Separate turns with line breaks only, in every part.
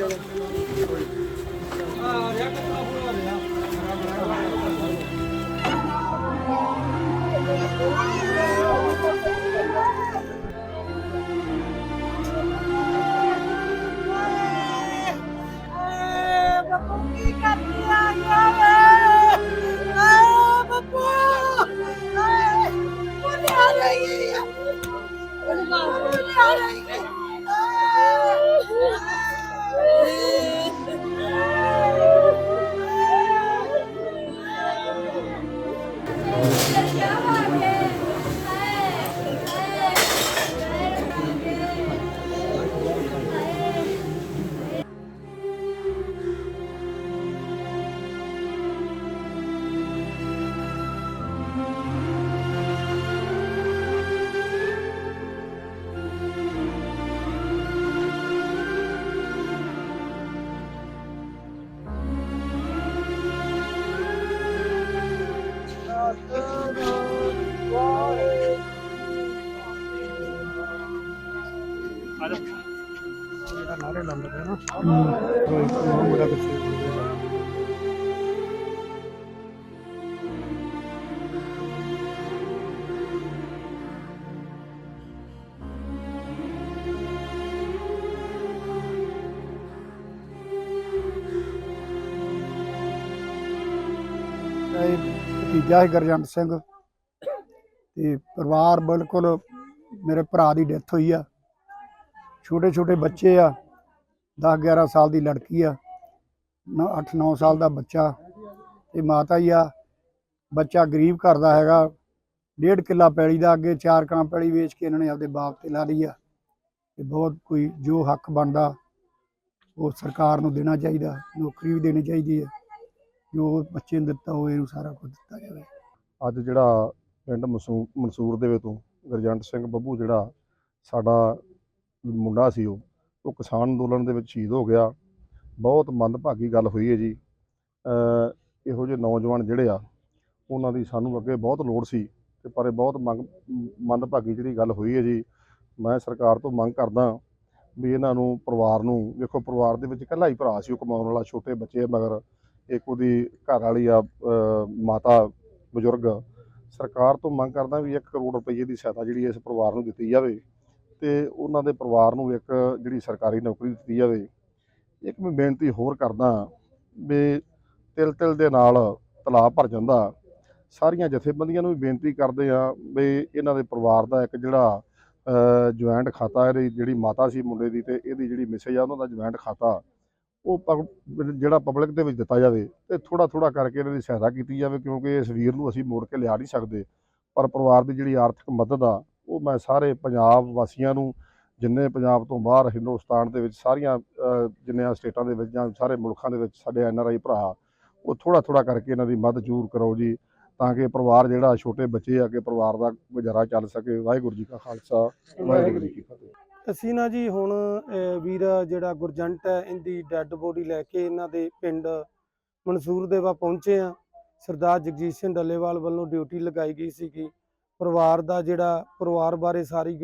ਬੱਬੂ
ਨਾਰੇ ਲਾਉਂਦੇ ਪਏ ਨਾ ਕੋਈ ਕੋਈ ਮੁੰਡਾ ਕਿੱਥੇ ਇਹ ਭਤੀਜਾ ਹੈ ਗਰਜੰਟ ਸਿੰਘ। ਤੇ ਪਰਿਵਾਰ ਬਿਲਕੁਲ ਮੇਰੇ ਭਰਾ ਦੀ ਡੈਥ ਹੋਈ ਆ। ਛੋਟੇ ਛੋਟੇ ਬੱਚੇ ਆ 10 11 ਸਾਲ ਦੀ ਲੜਕੀ ਆ 8 9 ਸਾਲ ਦਾ ਬੱਚਾ ਤੇ ਮਾਤਾ ਹੀ ਆ, ਬੱਚਾ ਗਰੀਬ ਘਰ ਦਾ ਹੈਗਾ, ਡੇਢ ਕਿੱਲਾ ਪੈਲੀ ਦਾ ਅੱਗੇ ਚਾਰ ਕਾਂ ਪੈਲੀ ਵੇਚ ਕੇ ਇਹਨਾਂ ਨੇ ਆਪਦੇ ਬਾਪ ਤੇ ਲਾ ਲਈ ਆ ਤੇ ਬਹੁਤ ਕੋਈ ਜੋ ਹੱਕ ਬਣਦਾ, ਉਹ ਸਰਕਾਰ ਨੂੰ ਦੇਣਾ ਚਾਹੀਦਾ, ਨੌਕਰੀ ਵੀ ਦੇਣੀ ਚਾਹੀਦੀ ਹੈ ਜੋ ਬੱਚੇ ਨੂੰ ਦਿੱਤਾ ਹੋਵੇ ਇਹਨੂੰ ਸਾਰਾ ਕੁਝ ਦਿੱਤਾ ਜਾਵੇ।
ਅੱਜ ਜਿਹੜਾ ਪਿੰਡ ਮਨਸੂਰ ਦੇ ਵਿੱਚੋਂ ਗਰਜੰਟ ਸਿੰਘ ਬੱਬੂ ਜਿਹੜਾ ਸਾਡਾ ਮੁੰਡਾ ਸੀ ਉਹ ਉਹ ਕਿਸਾਨ ਅੰਦੋਲਨ ਦੇ ਵਿੱਚ ਸ਼ਹੀਦ ਹੋ ਗਿਆ। ਬਹੁਤ ਮੰਦਭਾਗੀ ਗੱਲ ਹੋਈ ਹੈ ਜੀ। ਇਹੋ ਜਿਹੇ ਨੌਜਵਾਨ ਜਿਹੜੇ ਆ, ਉਹਨਾਂ ਦੀ ਸਾਨੂੰ ਅੱਗੇ ਬਹੁਤ ਲੋੜ ਸੀ ਤੇ ਪਰ ਇਹ ਬਹੁਤ ਮੰਗ, ਮੰਦਭਾਗੀ ਜਿਹੜੀ ਗੱਲ ਹੋਈ ਹੈ ਜੀ, ਮੈਂ ਸਰਕਾਰ ਤੋਂ ਮੰਗ ਕਰਦਾ ਵੀ ਇਹਨਾਂ ਨੂੰ ਪਰਿਵਾਰ ਨੂੰ, ਵੇਖੋ ਪਰਿਵਾਰ ਦੇ ਵਿੱਚ ਇਕੱਲਾ ਹੀ ਭਰਾ ਸੀ ਉਹ ਕਮਾਉਣ ਵਾਲਾ, ਛੋਟੇ ਬੱਚੇ ਮਗਰ, ਇੱਕ ਉਹਦੀ ਘਰ ਵਾਲੀ ਆ ਮਾਤਾ ਬਜ਼ੁਰਗ। ਸਰਕਾਰ ਤੋਂ ਮੰਗ ਕਰਦਾ ਵੀ 1 ਕਰੋੜ ਰੁਪਏ ਦੀ ਸਹਾਇਤਾ ਜਿਹੜੀ ਇਸ ਪਰਿਵਾਰ ਨੂੰ ਦਿੱਤੀ ਜਾਵੇ। ਤੇ ਉਹਨਾਂ ਦੇ ਪਰਿਵਾਰ ਨੂੰ ਇੱਕ ਜਿਹੜੀ ਸਰਕਾਰੀ ਨੌਕਰੀ ਦਿੱਤੀ ਜਾਵੇ, ਇੱਕ ਮੈਂ ਬੇਨਤੀ ਹੋਰ ਕਰਦਾ ਵੀ ਤਿਲ ਤਿਲ ਦੇ ਨਾਲ ਤਲਾਬ ਭਰ ਜਾਂਦਾ। ਸਾਰੀਆਂ ਜਥੇਬੰਦੀਆਂ ਨੂੰ ਵੀ ਬੇਨਤੀ ਕਰਦੇ ਆ ਵੀ ਇਹਨਾਂ ਦੇ ਪਰਿਵਾਰ ਦਾ ਇੱਕ ਜਿਹੜਾ ਜੁਆਇੰਟ ਖਾਤਾ ਇਹਦੀ ਜਿਹੜੀ ਮਾਤਾ ਸੀ ਮੁੰਡੇ ਦੀ ਤੇ ਇਹਦੀ ਜਿਹੜੀ ਮਿਸੇਜ ਆ ਉਹਨਾਂ ਦਾ ਜੁਆਇੰਟ ਖਾਤਾ, ਉਹ ਪਬ- ਜਿਹੜਾ ਪਬਲਿਕ ਦੇ ਵਿੱਚ ਦਿੱਤਾ ਜਾਵੇ ਤੇ ਥੋੜਾ ਥੋੜਾ ਕਰਕੇ ਇਹਨਾਂ ਦੀ ਸਹਾਇਤਾ ਕੀਤੀ ਜਾਵੇ ਕਿਉਂਕਿ ਇਸ ਵੀਰ ਨੂੰ ਅਸੀਂ ਮੋੜ ਕੇ ਲਿਆ ਨਹੀਂ ਸਕਦੇ। ਪਰ ਪਰਿਵਾਰ ਦੀ ਜਿਹੜੀ ਆਰਥਿਕ ਮਦਦ ਆ ਉਹ ਮੈਂ ਸਾਰੇ ਪੰਜਾਬ ਵਾਸੀਆਂ ਨੂੰ ਜਿੰਨੇ ਪੰਜਾਬ ਤੋਂ ਬਾਹਰ ਹਿੰਦੁਸਤਾਨ ਦੇ ਵਿੱਚ ਸਾਰੀਆਂ ਅ, ਜਿੰਨੀਆਂ ਸਟੇਟਾਂ ਦੇ ਵਿੱਚ ਜਾਂ ਸਾਰੇ ਮੁਲਕਾਂ ਦੇ ਵਿੱਚ ਸਾਡੇ ਐਨ ਆਰ ਆਈ ਭਰਾ ਉਹ ਥੋੜਾ ਥੋੜਾ ਕਰਕੇ ਇਹਨਾਂ ਦੀ ਮਦਦ ਜ਼ਰੂਰ ਕਰੋ ਜੀ ਤਾਂ ਕਿ ਪਰਿਵਾਰ ਜਿਹੜਾ ਛੋਟੇ ਬੱਚੇ ਆ ਕੇ ਪਰਿਵਾਰ ਦਾ ਗੁਜ਼ਾਰਾ ਚੱਲ ਸਕੇ। ਵਾਹਿਗੁਰੂ ਜੀ ਕਾ ਖਾਲਸਾ ਵਾਹਿਗੁਰੂ ਜੀ ਕੀ ਫਤਿਹ।
ਅਸੀਂ ਨਾ ਜੀ ਹੁਣ ਵੀਰ ਜਿਹੜਾ ਗੁਰਜੰਟ ਹੈ ਇਹਦੀ ਡੈੱਡ ਬੋਡੀ ਲੈ ਕੇ ਇਹਨਾਂ ਦੇ ਪਿੰਡ ਮਨਸੂਰ ਦੇ ਪਹੁੰਚੇ ਆ ਸਰਦਾਰ ਜਗਜੀਤ ਸਿੰਘ ਡੱਲੇਵਾਲ ਵੱਲੋਂ ਡਿਊਟੀ ਲਗਾਈ ਗਈ ਸੀਗੀ। ਪਰਿਵਾਰ ਦਾ ਜਿਹੜਾ ਪਰਿਵਾਰ ਬਾਰੇ ਸਾਰੀ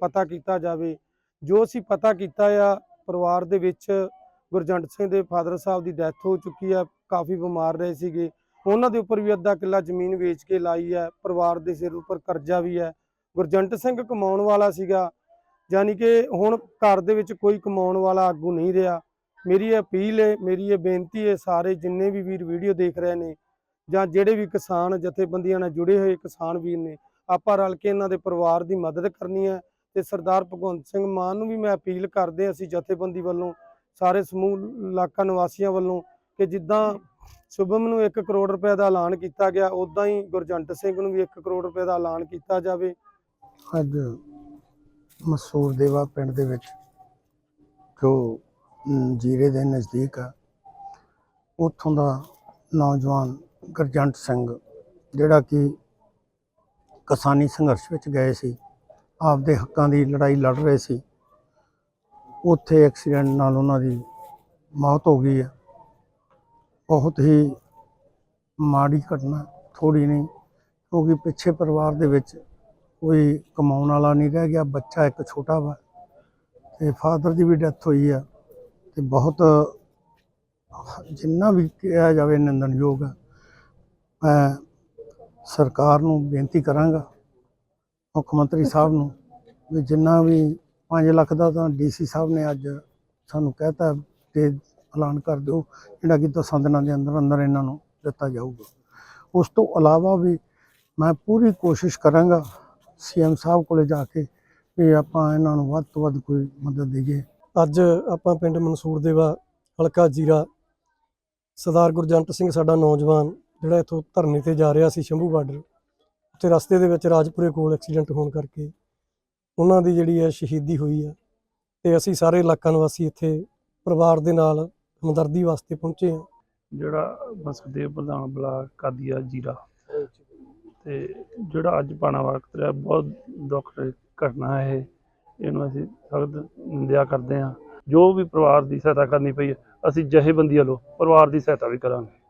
ਪਤਾ ਕੀਤਾ ਜਾਵੇ, ਜੋ ਅਸੀਂ ਪਤਾ ਕੀਤਾ ਆ, ਪਰਿਵਾਰ ਦੇ ਵਿੱਚ ਗੁਰਜੰਟ ਸਿੰਘ ਦੇ ਫਾਦਰ ਸਾਹਿਬ ਦੀ ਡੈਥ ਹੋ ਚੁੱਕੀ ਆ, ਕਾਫੀ ਬਿਮਾਰ ਰਹੇ ਸੀਗੇ। ਉਹਨਾਂ ਦੇ ਉੱਪਰ ਵੀ ਅੱਧਾ ਕਿੱਲਾ ਜ਼ਮੀਨ ਵੇਚ ਕੇ ਲਾਈ ਹੈ ਪਰਿਵਾਰ ਦੇ ਸਿਰ ਉੱਪਰ ਕਰਜ਼ਾ ਵੀ ਹੈ ਗੁਰਜੰਟ ਸਿੰਘ ਕਮਾਉਣ ਵਾਲਾ ਸੀਗਾ ਯਾਨੀ ਕਿ ਹੁਣ ਘਰ ਦੇ ਵਿੱਚ ਕੋਈ ਕਮਾਉਣ ਵਾਲਾ ਆਗੂ ਨਹੀਂ ਰਿਹਾ। ਮੇਰੀ ਇਹ ਅਪੀਲ ਹੈ ਮੇਰੀ ਇਹ ਬੇਨਤੀ ਹੈ ਸਾਰੇ ਜਿੰਨੇ ਵੀ ਵੀਰ ਵੀਡੀਓ ਦੇਖ ਰਹੇ ਨੇ, ਜਾਂ ਜਿਹੜੇ ਵੀ ਕਿਸਾਨ ਜਥੇਬੰਦੀਆਂ ਨਾਲ ਜੁੜੇ ਹੋਏ ਕਿਸਾਨ ਵੀਰ ਨੇ ਆਪਾਂ ਰਲ ਕੇ ਇਹਨਾਂ ਦੇ ਪਰਿਵਾਰ ਦੀ ਮਦਦ ਕਰਨੀ ਹੈ ਤੇ ਸਰਦਾਰ ਭਗਵੰਤ ਸਿੰਘ ਮਾਨ ਨੂੰ ਵੀ ਮੈਂ ਅਪੀਲ ਕਰਦੇ ਅਸੀਂ ਜਥੇਬੰਦੀ ਵੱਲੋਂ, ਸਾਰੇ ਸਮੂਹ, ਇਲਾਕਾ ਨਿਵਾਸੀਆਂ ਵੱਲੋਂ ਕਿ ਜਿੱਦਾਂ ਸ਼ੁਭਮ ਨੂੰ 1 ਕਰੋੜ ਰੁਪਏ ਦਾ ਐਲਾਨ ਕੀਤਾ ਗਿਆ ਉਦਾਂ ਹੀ ਗੁਰਜੰਟ ਸਿੰਘ ਨੂੰ ਵੀ 1 ਕਰੋੜ ਰੁਪਏ ਦਾ ਐਲਾਨ ਕੀਤਾ ਜਾਵੇ।
ਅੱਜ ਮਸੂਰ ਦੇਵਾ ਪਿੰਡ ਦੇ ਵਿੱਚ ਜੋ ਜੀਰੇ ਦੇ ਨਜ਼ਦੀਕ ਆ, ਉੱਥੋਂ ਦਾ ਨੌਜਵਾਨ ਗੁਰਜੰਟ ਸਿੰਘ ਜਿਹੜਾ ਕਿ ਕਿਸਾਨੀ ਸੰਘਰਸ਼ ਵਿੱਚ ਗਏ ਸੀ। ਆਪਦੇ ਹੱਕਾਂ ਦੀ ਲੜਾਈ ਲੜ ਰਹੇ ਸੀ। ਉੱਥੇ ਐਕਸੀਡੈਂਟ ਨਾਲ ਉਹਨਾਂ ਦੀ ਮੌਤ ਹੋ ਗਈ ਹੈ ਬਹੁਤ ਹੀ ਮਾੜੀ ਘਟਨਾ ਥੋੜੀ ਨਹੀਂ, ਕਿਉਂਕਿ ਪਿੱਛੇ ਪਰਿਵਾਰ ਦੇ ਵਿੱਚ ਕੋਈ ਕਮਾਉਣ ਵਾਲਾ ਨਹੀਂ ਰਹਿ ਗਿਆ, ਬੱਚਾ ਇੱਕ ਛੋਟਾ ਵਾ ਤੇ ਫਾਦਰ ਦੀ ਵੀ ਡੈਥ ਹੋਈ ਆ ਤੇ ਬਹੁਤ ਜਿੰਨਾ ਵੀ ਕਿਹਾ ਜਾਵੇ ਨਿੰਦਣਯੋਗ ਆ, ਮੈਂ ਸਰਕਾਰ ਨੂੰ ਬੇਨਤੀ ਕਰਾਂਗਾ, ਮੁੱਖ ਮੰਤਰੀ ਸਾਹਿਬ ਨੂੰ, ਵੀ ਜਿੰਨਾ ਵੀ 5 ਲੱਖ ਦਾ ਤਾਂ ਡੀਸੀ ਸਾਹਿਬ ਨੇ ਅੱਜ ਸਾਨੂੰ ਕਹਿਤਾ ਤੇ ਐਲਾਨ ਕਰ ਦਿਓ, ਜਿਹੜਾ ਕਿ ਦਸਾਂ ਦਿਨਾਂ ਦੇ ਅੰਦਰ ਅੰਦਰ ਇਹਨਾਂ ਨੂੰ ਦਿੱਤਾ ਜਾਊਗਾ। ਉਸ ਤੋਂ ਇਲਾਵਾ ਵੀ ਮੈਂ ਪੂਰੀ ਕੋਸ਼ਿਸ਼ ਕਰਾਂਗਾ ਸੀਐਮ ਸਾਹਿਬ ਕੋਲੇ ਜਾ ਕੇ ਵੀ ਆਪਾਂ ਇਹਨਾਂ ਨੂੰ ਵੱਧ ਤੋਂ ਵੱਧ ਕੋਈ ਮਦਦ ਦੇਈਏ।
ਅੱਜ ਆਪਾਂ ਪਿੰਡ ਮਨਸੂਰ ਦੇਵਾ ਹਲਕਾ ਜੀਰਾ, ਸਰਦਾਰ ਗੁਰਜੰਟ ਸਿੰਘ ਸਾਡਾ ਨੌਜਵਾਨ ਜਿਹੜਾ ਇੱਥੋਂ ਧਰਨੇ ਤੇ ਜਾ ਰਿਹਾ ਸੀ ਸ਼ੰਭੂ ਬਾਰਡਰ, ਉੱਥੇ ਰਸਤੇ ਦੇ ਵਿੱਚ ਰਾਜਪੁਰੇ ਕੋਲ ਐਕਸੀਡੈਂਟ ਹੋਣ ਕਰਕੇ ਉਹਨਾਂ ਦੀ ਜਿਹੜੀ ਹੈ ਸ਼ਹੀਦੀ ਹੋਈ ਆ ਤੇ ਅਸੀਂ ਸਾਰੇ ਇਲਾਕਾ ਨਿਵਾਸੀ ਇੱਥੇ ਪਰਿਵਾਰ ਦੇ ਨਾਲ ਹਮਦਰਦੀ ਵਾਸਤੇ ਪਹੁੰਚੇ ਹਾਂ।
ਜਿਹੜਾ ਬਸਦੇਵ ਪ੍ਰਧਾਨ ਬਲਾਕ ਕਾਦੀਆ ਜੀਰਾ ਤੇ ਜਿਹੜਾ ਅੱਜ ਪਾਣਾ ਵਕਤ ਰਿਹਾ, ਬਹੁਤ ਦੁੱਖ ਘਟਨਾ ਹੈ ਇਹਨੂੰ ਅਸੀਂ ਸਖਤ ਨਿੰਦਿਆ ਕਰਦੇ ਹਾਂ। ਜੋ ਵੀ ਪਰਿਵਾਰ ਦੀ ਸਹਾਇਤਾ ਕਰਨੀ ਪਈ ਅਸੀਂ ਜਥੇਬੰਦੀ ਵੱਲੋਂ ਪਰਿਵਾਰ ਦੀ ਸਹਾਇਤਾ ਵੀ ਕਰਾਂਗੇ।